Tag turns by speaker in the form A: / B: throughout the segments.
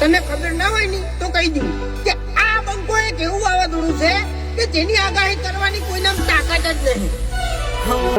A: તને ખબર ના હોયની, તો કહી દઉં કે આ બંકો એક એવું વાવાઝોડું છે કે જેની આગાહી કરવાની કોઈના તાકાત જ નહીં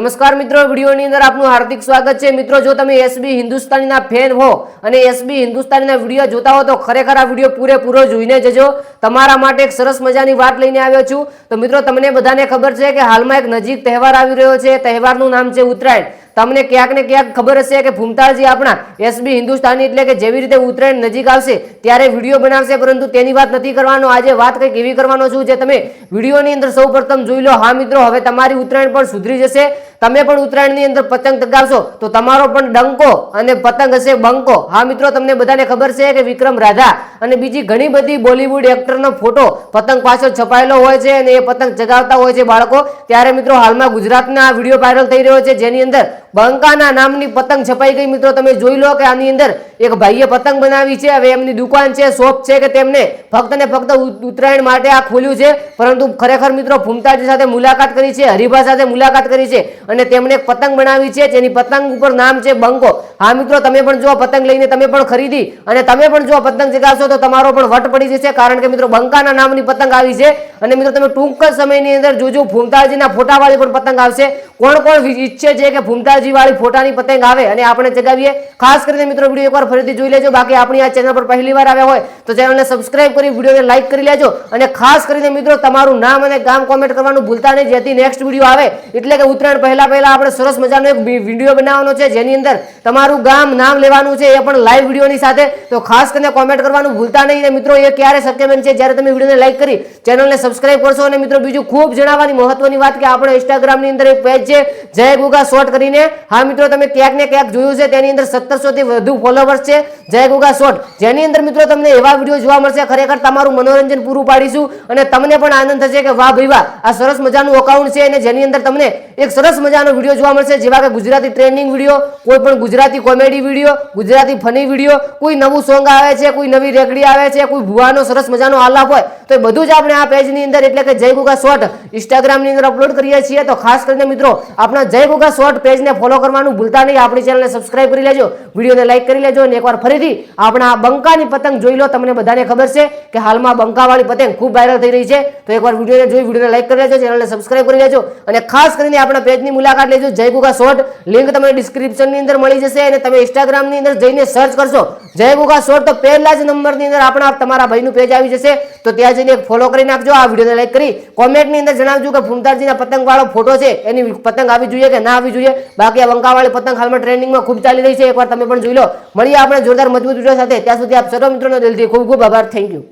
B: નમસ્કાર મિત્રો, વિડીયોની અંદર આપનું હાર્દિક સ્વાગત છે. મિત્રો, જો તમે એસબી હિન્દુસ્તાનીના ફેન હો અને એસબી હિન્દુસ્તાનીના વીડિયો જોતા હો, તો ખરેખર આ વીડિયો પૂરેપૂરો જોઈને જજો. તમારા માટે એક સરસ મજાની વાત લઈને આવ્યો છું. તો મિત્રો, તમને બધાને ખબર છે કે હાલમાં એક નજીક તહેવાર આવી રહ્યો છે. તહેવારનું નામ છે ઉત્તરાયણ. તમને ક્યાંક ને ક્યાંક ખબર હશે કે ભૂમતાળજી આપણા એસબી હિન્દુસ્તાની એટલે કે જેવી રીતે ઉત્તરાયણ નજીક આવશે ત્યારે વીડિયો બનાવશે, પરંતુ તેની વાત નથી કરવાનો. આજે વાત કંઈક એવી કરવાનો છું જે તમે વિડીયોની અંદર સૌ જોઈ લો. હા મિત્રો, હવે તમારી ઉત્તરાયણ પણ સુધરી જશે. તમે પણ ઉત્તરાયણની અંદર પતંગ ચગાવશો તો તમારો પણ ડંકો અને પતંગ હશે બંકો. હા મિત્રો, તમને બધાને ખબર છે કે વિક્રમ રાધા અને બીજી ઘણી બધી બોલિવૂડ એક્ટરનો ફોટો પતંગ પાછળ છપાયેલો હોય છે અને એ પતંગ ચગાવતા હોય છે બાળકો. ત્યારે મિત્રો, હાલમાં ગુજરાતના વીડિયો વાયરલ થઈ રહ્યો છે, જેની અંદર બંકાના નામની પતંગ છપાઈ ગઈ. મિત્રો, તમે જોઈ લો કે આની અંદર એક ભાઈએ પતંગ બનાવી છે. હવે એમની દુકાન છે, શોપ છે કે તેમને ફક્ત ને ફક્ત ઉત્તરાયણ માટે આ ખોલ્યું છે. પરંતુ ખરેખર, મિત્રો ફૂમતાજી સાથે મુલાકાત કરી છે, હરિભા સાથે મુલાકાત કરી છે અને તેમણે એક પતંગ બનાવી છે. જેની પતંગ ઉપર નામ છે બંકો. હા, મિત્રો, તમે પણ જો પતંગ લઈને તમે પણ ખરીદી અને તમે પણ જો પતંગ ચગાવશો તો તમારો પણ વટ પડી જશે. કારણ કે, મિત્રો, બંકાના નામની પતંગ આવી છે અને, મિત્રો, તમે ટૂંક જ સમયની અંદર જોજો ફૂમતાજીના ફોટાવાળી પણ પતંગ આવશે. કોણ કોણ ઈચ્છે છે કે ફૂમતાજી વાળી ફોટાની પતંગ આવે અને આપણે ચગાવીએ ખાસ કરીને મિત્રો, વીડિયો એકવાર ફરીથી જોઈ લેજો. બાકી આપણી આ ચેનલ પર પહેલી વાર આવ્યા હોય તો ચેનલને સબસ્ક્રાઇબ કરી, વિડીયોને લાઈક કરી લેજો. અને ખાસ કરીને મિત્રો, તમારું નામ અને ગામ કોમેન્ટ કરવાનું ભૂલતા નહીં. જેથી નેક્સ્ટ વીડિયો આવે. એટલે કે ઉત્તરાયણ પહેલા પહેલા આપણે સરસ મજાનો એક વીડિયો બનાવવાનો છે, જેની અંદર તમારું ગામ નામ લેવાનું છે, એ પણ લાઈવ વિડીયોની સાથે. તો ખાસ કરીને કોમેન્ટ કરવાનું ભૂલતા નહીં. મિત્રો, એ ક્યારે શક્ય બનશે? જ્યારે તમે વિડીયોને લાઈક કરી, ચેનલને સબસ્ક્રાઇબ કરશો. અને મિત્રો, બીજું ખૂબ જણાવવાની મહત્વની વાત કે, આપણે ઇન્સ્ટાગ્રામની અંદર એક પેજ છે, જય ગુગા શોર્ટ કરીને હા મિત્રો, તમે ક્યાંક ને ક્યાંક જોયું છે, તેની અંદર સત્તરસો થી વધુ ફોલોવર્સ છે. જય ગુગા શોર્ટ જેની અંદર મિત્રો તમને એવા વીડિયો જોવા મળશે, ખરેખર તમારું મનોરંજન પૂરું પાડીશું અને તમને પણ આનંદ થશે કે વાહ ભાઈ વાહ, આ સરસ મજાનું અકાઉન્ટ છે અને જેની અંદર તમને એક સરસ મજાનો વીડિયો જોવા મળશે, જેવા કે ગુજરાતી ટ્રેન્ડિંગ વીડિયો કોઈ પણ Gujarati comedy video Gujarati funny video કોઈ નવું સોંગ આવે છે, કોઈ નવી રેકડી આવે છે, કોઈ ભુવાનો સરસ મજાનો આલાપ હોય, તો એ બધું જ આપણે આ પેજની અંદર એટલે કે જય ગુગા શોર્ટ ઇન્સ્ટાગ્રામની અંદર અપલોડ કરીએ છીએ. તો ખાસ કરીને મિત્રો, આપણા જય ગુગા શોર્ટ પેજને ફોલો કરવાનું ભૂલતા નહીં. આપણી ચેનલને સબસ્ક્રાઇબ કરી લેજો. વિડીયોને લાઇક કરી લેજો અને એકવાર ફરીથી આપણા બંકાની પતંગ જોઈ લો. તમને બધાને ખબર છે કે હાલમાં બંકાવાળી પતંગ ખૂબ વાયરલ થઈ રહી છે. તો એકવાર વિડીયોને જોઈ, વિડીયોને લાઇક કરી લેજો ચેનલને સબસ્ક્રાઇબ કરી લેજો અને ખાસ કરીને આપણા પેજની મુલાકાત લેજો. જય ગુગા શોર્ટ લિંક તમને ડિસ્ક્રિપ્શનની અંદર મળી જશે અને તમે ઇન્સ્ટાગ્રામની અંદર જઈને સર્ચ કરશો. જય ગુગા શોર્ટ તો પહેલા જ નંબરની અંદર આપણા, તમારા ભાઈનું પેજ આવી જશે. તો ત્યાં જઈને ફોલો કરી નાખજો. આ વિડીયોને લાઈક કરી. કોમેન્ટની અંદર જણાવજો કે ફૂમતાજીના પતંગવાળો ફોટો છે. એની પતંગ આવી જોઈએ કે ના આવી જોઈએ? બાકી આ વંકાવાળી પતંગ હાલમાં ટ્રેન્ડિંગમાં ખૂબ ચાલી રહી છે. એકવાર તમે પણ જોઈ લો. મળીએ આપણે જોરદાર મજબૂત વીડિયો સાથે. ત્યાં સુધી આપ સર્વ મિત્રોનો દિલથી ખૂબ ખૂબ આભાર. Thank you